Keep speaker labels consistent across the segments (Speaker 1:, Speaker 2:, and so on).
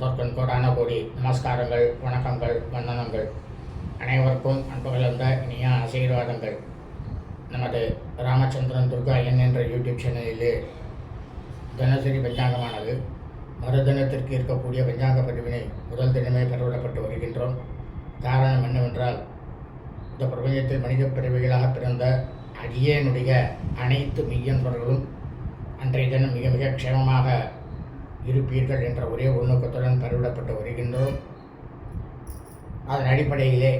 Speaker 1: அதற்கும் கோடான கோடி நமஸ்காரங்கள் வணக்கங்கள் வந்தனங்கள். அனைவருக்கும் அன்பு கலந்த இனிய ஆசீர்வாதங்கள். நமது ராமச்சந்திரன் துர்கா என் என்ற யூடியூப் சேனலிலே தினசரி பஞ்சாங்கமானது மறுதினத்திற்கு இருக்கக்கூடிய பஞ்சாங்க பதிவினை முதல் தினமே பெறவிடப்பட்டு வருகின்றோம். காரணம் என்னவென்றால் இந்த பிரபஞ்சத்தில் மனித பிறவிகளாக பிறந்த அடியேனுடைய அனைத்து மெய்யன்பர்களும் அன்றைய தினம் மிக மிக க்ஷேமமாக இருப்பீர்கள் என்ற ஒரே உள்நோக்கத்துடன் பரவிடப்பட்டு வருகின்றோம். அதன் அடிப்படையிலே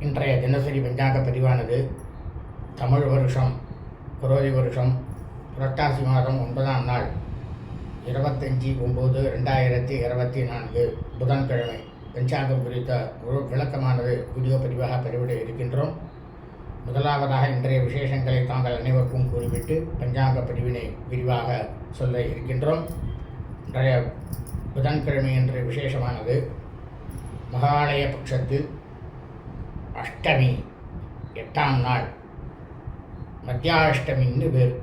Speaker 1: இன்றைய தினசரி பஞ்சாங்க பதிவானது தமிழ் வருஷம் குரோதி வருஷம் புரட்டாசி மாதம் ஒன்பதாம் நாள் இருபத்தஞ்சி ஒம்பது ரெண்டாயிரத்தி இருபத்தி நான்கு புதன்கிழமை. பஞ்சாங்கம் குறித்த முழு விளக்கமானது வீடியோ பதிவாக பதிவிட இருக்கின்றோம். முதலாவதாக இன்றைய விசேஷங்களை தாங்கள் அனைவருக்கும் கூறிவிட்டு பஞ்சாங்க பதிவினை விரிவாக சொல்ல இருக்கின்றோம். இன்றைய புதன்கிழமை என்ற விசேஷமானது. மகாலய பட்சத்தில் அஷ்டமி எட்டாம் நாள். மத்தியாஷ்டமின்னு பேர்.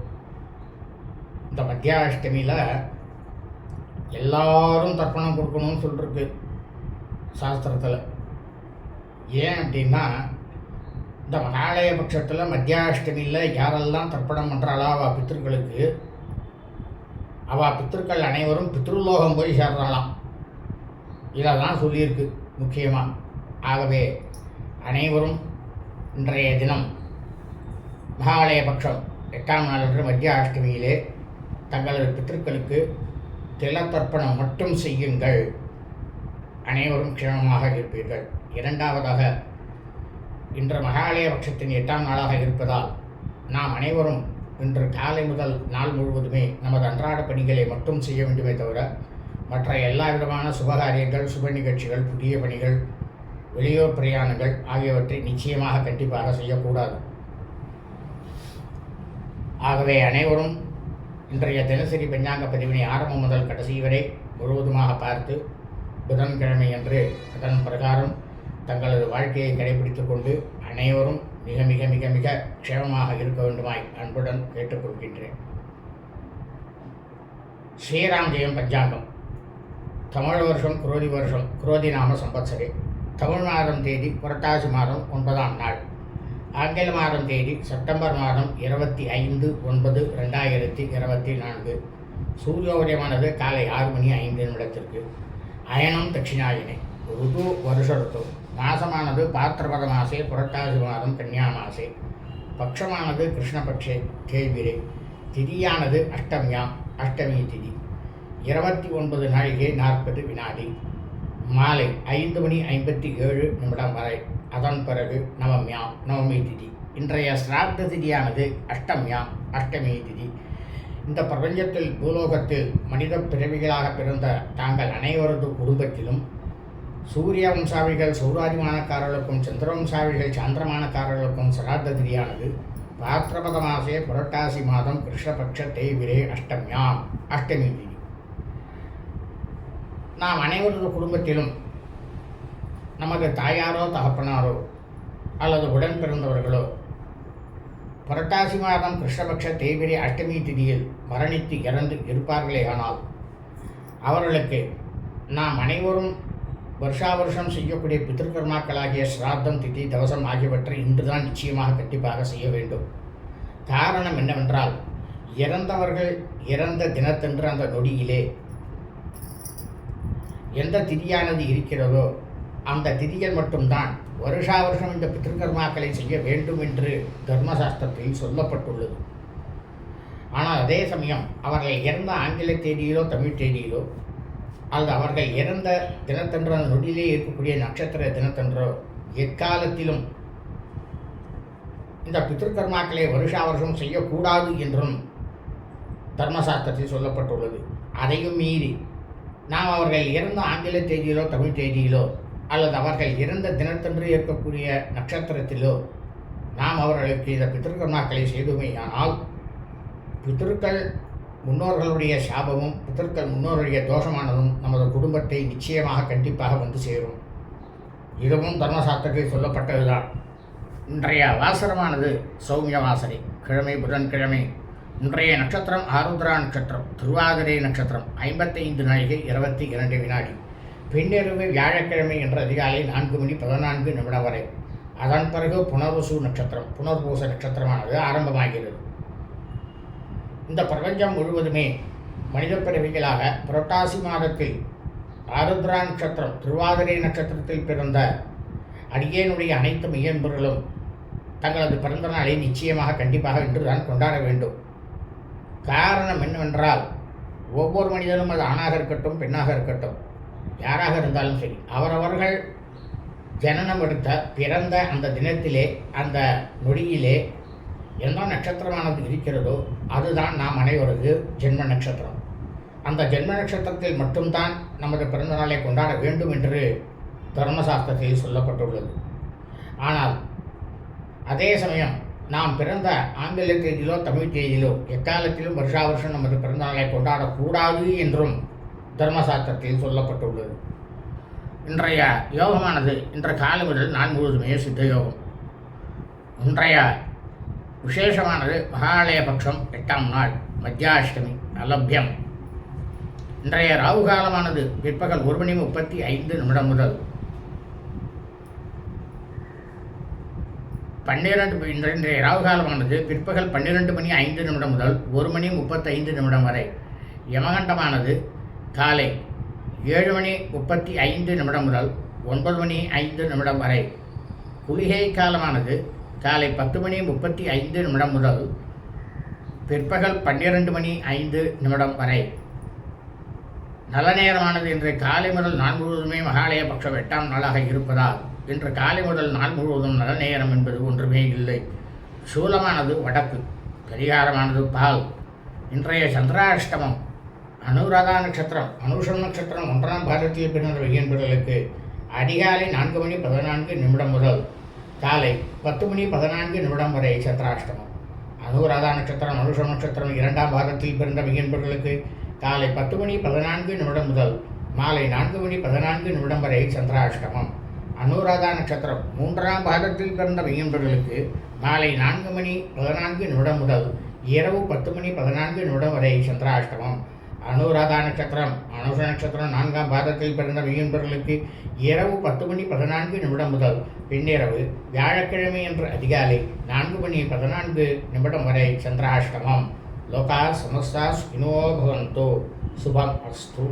Speaker 1: இந்த மத்தியாஷ்டமியில் எல்லாரும் தர்ப்பணம் கொடுக்கணும்னு சொல்லிருக்கு சாஸ்திரத்தில். ஏன் அப்படின்னா இந்த மகாலய பட்சத்தில் மத்தியாஷ்டமியில் யாரெல்லாம் தர்ப்பணம் பண்ணுறாளோ அவள் பித்திருக்களுக்கு அவா பித்திருக்கள் அனைவரும் பித்ருலோகம் போய் சேர்றாளாம் இதெல்லாம் சொல்லியிருக்கு முக்கியமாக ஆகவே அனைவரும் இன்றைய தினம் மகாலய பட்சம் எட்டாம் நாளன்று மத்திய அஷ்டமியிலே தங்களது பித்திருக்களுக்கு திலத்தர்ப்பணம் மட்டும் செய்யுங்கள். அனைவரும் க்ஷேமமாக இருப்பீர்கள். இரண்டாவதாக இன்று மகாலய பட்சத்தின் எட்டாம் நாளாக இருப்பதால் நாம் அனைவரும் இன்று காலை முதல் நாள் முழுவதுமே நமது அன்றாட பணிகளை மட்டும் செய்ய வேண்டுமே தவிர மற்ற எல்லா விதமான சுபகாரியங்கள் சுப நிகழ்ச்சிகள் புதிய பணிகள் வெளியூர் பிரயாணங்கள் ஆகியவற்றை நிச்சயமாக கண்டிப்பாக செய்யக்கூடாது. ஆகவே அனைவரும் இன்றைய தினசரி பஞ்சாங்க பதிவினை ஆரம்பம் முதல் கடைசி வரை முழுவதுமாக பார்த்து புதன்கிழமை அன்று அதன் பிரகாரம் தங்களது வாழ்க்கையை கடைபிடித்துக் கொண்டு அனைவரும் மிக மிக மிக மிக க்ஷேமமாக இருக்க வேண்டுமாய் அன்புடன் கேட்டுக்கொள்கின்றேன். ஸ்ரீராம் ஜெயம் பஞ்சாங்கம். தமிழ் வருஷம் குரோதி வருஷம் குரோதி நாம சம்பத்சரே. தமிழ் மாதம் தேதி புரட்டாசி மாதம் ஒன்பதாம் நாள். ஆங்கில மாதம் தேதி செப்டம்பர் மாதம் இருபத்தி ஐந்து ஒன்பது ரெண்டாயிரத்தி இருபத்தி நான்கு. சூரியோதயமானது காலை ஆறு மணி ஐந்து நிமிடத்திற்கு அயனம் தட்சிணாயினை. ருது வருஷ ருத்து மாசமானது பாத்திரபத மாசே புரட்டாசி மாதம் கன்னியா மாசே பட்சமானது கிருஷ்ணபக்ஷே கேவிரே திதியானது அஷ்டமியாம் அஷ்டமி திதி இருபத்தி ஒன்பது நாழிகை நாற்பது வினாடி மாலை ஐந்து மணி ஐம்பத்தி ஏழு நிமிடம் வரை அதன் பிறகு நவமியாம் நவமி திதி இன்றைய சிராத்த திதியானது அஷ்டமியாம் அஷ்டமி திதி இந்த பிரபஞ்சத்தில் பூலோகத்தில் மனித பிறவிகளாக பிறந்த தாங்கள் அனைவரது குடும்பத்திலும் சூரிய வம்சாவிகள் சௌராதிமானக்காரர்களுக்கும் சந்திரவம்சாவிகள் சாந்திரமானக்காரர்களுக்கும் சராத்த திதியானது பாத்திரபத மாசே புரட்டாசி மாதம் கிருஷ்ணபக்ஷ தேய்விரே அஷ்டமியாம் அஷ்டமி திதி. நாம் அனைவரது குடும்பத்திலும் நமது தாயாரோ தகப்பனாரோ அல்லது உடன் பிறந்தவர்களோ புரட்டாசி மாதம் கிருஷ்ணபக்ஷ தேய்பிரை அஷ்டமி திதியில் மரணித்து இறந்து இருப்பார்களே ஆனால் அவர்களுக்கு நாம் அனைவரும் வருஷா வருஷம் செய்யக்கூடிய பித்திருக்கர்மாக்களாகிய ஸ்ராத்தம் திதி தவசம் ஆகியவற்றை இன்றுதான் நிச்சயமாக கண்டிப்பாக செய்ய வேண்டும். காரணம் என்னவென்றால் இறந்தவர்கள் இறந்த தினத்தன்று அந்த நொடியிலே எந்த திதியானது இருக்கிறதோ அந்த திதிகள் மட்டும்தான் வருஷா வருஷம் இந்த பித்திருக்கர்மாக்களை செய்ய வேண்டும் என்று தர்மசாஸ்திரத்தில் சொல்லப்பட்டுள்ளது. ஆனால் அதே சமயம் அவர்கள் இறந்த ஆங்கில தேதியிலோ தமிழ் தேதியிலோ அல்லது அவர்கள் இறந்த தினத்தன்று அந்த நொடியிலே இருக்கக்கூடிய நட்சத்திர தினத்தன்றோ எக்காலத்திலும் இந்த பித்திருக்கர்மாக்களை வருஷா வருஷம் செய்யக்கூடாது என்றும் தர்மசாஸ்திரத்தில் சொல்லப்பட்டுள்ளது. அதையும் மீறி நாம் அவர்கள் இறந்த ஆங்கில தேதியிலோ தமிழ் தேதியிலோ அல்லது அவர்கள் இறந்த தினத்தன்று இருக்கக்கூடிய நட்சத்திரத்திலோ நாம் அவர்களுக்கு இந்த பித்திருக்கர்மாக்களை செய்துமையானால் பித்திருக்கள் முன்னோர்களுடைய சாபமும் பித்திருக்கள் முன்னோருடைய தோஷமானதும் நமது குடும்பத்தை நிச்சயமாக கண்டிப்பாக வந்து சேரும். இதுவும் தர்மசாஸ்திரத்தில் சொல்லப்பட்டதுதான். இன்றைய வாசரமானது சௌமிய வாசனை. கிழமை புதன்கிழமை. இன்றைய நட்சத்திரம் ஆருத்ரா நட்சத்திரம் திருவாதிரை நட்சத்திரம் ஐம்பத்தைந்து நாழிகை இருபத்தி இரண்டு வினாடி. பின்னிரவு வியாழக்கிழமை என்ற அதிகாலை நான்கு மணி பதினான்கு நிமிடம் வரை. அதன் பிறகு புனர்வசு நட்சத்திரம் புனர்பூச நட்சத்திரமானது ஆரம்பமாகிறது. இந்த பிரபஞ்சம் முழுவதுமே மனித பிறவிகளாக புரட்டாசி மாதத்தில் ஆருத்ரா நட்சத்திரம் திருவாதிரை நட்சத்திரத்தில் பிறந்த அடியேனுடைய அனைத்து மெய்யன்பர்களும் தங்களது பிறந்த நாளை நிச்சயமாக கண்டிப்பாக இன்றுதான் கொண்டாட வேண்டும். காரணம் என்னவென்றால் ஒவ்வொரு மனிதனும் அது ஆணாக இருக்கட்டும் பெண்ணாக இருக்கட்டும் யாராக இருந்தாலும் சரி அவரவர்கள் ஜனனம் எடுத்த பிறந்த அந்த தினத்திலே அந்த நொடியிலே எந்த நட்சத்திரமானது இருக்கிறதோ அதுதான் நாம் அனைவரது ஜென்ம நட்சத்திரம். அந்த ஜென்ம நட்சத்திரத்தில் மட்டும்தான் நமது பிறந்த நாளை கொண்டாட வேண்டும் என்று தர்மசாஸ்திரத்தில் சொல்லப்பட்டுள்ளது. ஆனால் அதே சமயம் நாம் பிறந்த ஆங்கில தேதியிலோ தமிழ் தேதியிலோ எக்காலத்திலும் வருஷா வருஷம் நமது பிறந்தநாளை கொண்டாடக்கூடாது என்றும் தர்மசாஸ்திரத்தில் சொல்லப்பட்டுள்ளது. இன்றைய யோகமானது இன்றைய காலை முதல் நான் முழுவதுமே சித்த யோகம். இன்றைய விசேஷமானது மகாலய பட்சம் எட்டாம் நாள் மத்தியாஷ்டமி அலபியம் இன்றைய ராகு காலமானது பிற்பகல் ஒரு மணி முப்பத்தி ஐந்து நிமிடம் முதல். பன்னிரண்டு இன்றைய ராகு காலமானது பிற்பகல் பன்னிரெண்டு மணி ஐந்து நிமிடம் முதல் ஒரு மணி முப்பத்தைந்து நிமிடம் வரை. யமகண்டமானது காலை ஏழு மணி முப்பத்தி ஐந்து நிமிடம் முதல் ஒன்பது மணி ஐந்து நிமிடம் வரை. குளிகை காலமானது காலை பத்து மணி முப்பத்தி ஐந்து நிமிடம் முதல் பிற்பகல் பன்னிரண்டு மணி ஐந்து நிமிடம் வரை. நல்ல நேரமானது இன்று காலை முதல் நாள் முழுவதுமே மகாலய பட்சம் எட்டாம் நாளாக இருப்பதால் இன்று காலை முதல் நாள் முழுவதும் நல்ல நேரம் என்பது ஒன்றுமே இல்லை. சூலமானது வடக்கு கரிகாரமானது பால். இன்றைய சந்திராஷ்டமம் அனுராதா நட்சத்திரம் அனுஷம் நட்சத்திரம் ஒன்றாம் பாதத்தில் பின்னர் என்பவர்களுக்கு அதிகாலை நான்கு மணி பதினான்கு நிமிடம் முதல். காலை பத்து மணி பதினான்கு நிமிடம் வரை சந்திராஷ்டமம். அனுராதா நட்சத்திரம் மனுஷ நட்சத்திரம் இரண்டாம் பாகத்தில் பிறந்த மிகன்பர்களுக்கு காலை பத்து மணி பதினான்கு நிமிடம் முதல் மாலை நான்கு மணி பதினான்கு நிமிடம் வரை சந்திராஷ்டமம். அனுராதா நட்சத்திரம் மூன்றாம் பாகத்தில் பிறந்த மையன்பர்களுக்கு மாலை நான்கு மணி பதினான்கு நிமிடம் முதல் இரவு பத்து மணி பதினான்கு நிமிடம் வரை சந்திராஷ்டமம். அனுராதா நட்சத்திரம் அனுஷ நட்சத்திரம் நான்காம் பாதத்தில் பிறந்த மையன்பர்களுக்கு இரவு பத்து மணி பதினான்கு நிமிடம் முதல் பின்னிரவு வியாழக்கிழமை என்று அதிகாலை நான்கு மணி பதினான்கு நிமிடம் வரை சந்திராஷ்டமம். லோகா சமஸ்தா சுகினோ பவந்தோ. சுபம் அஸ்து.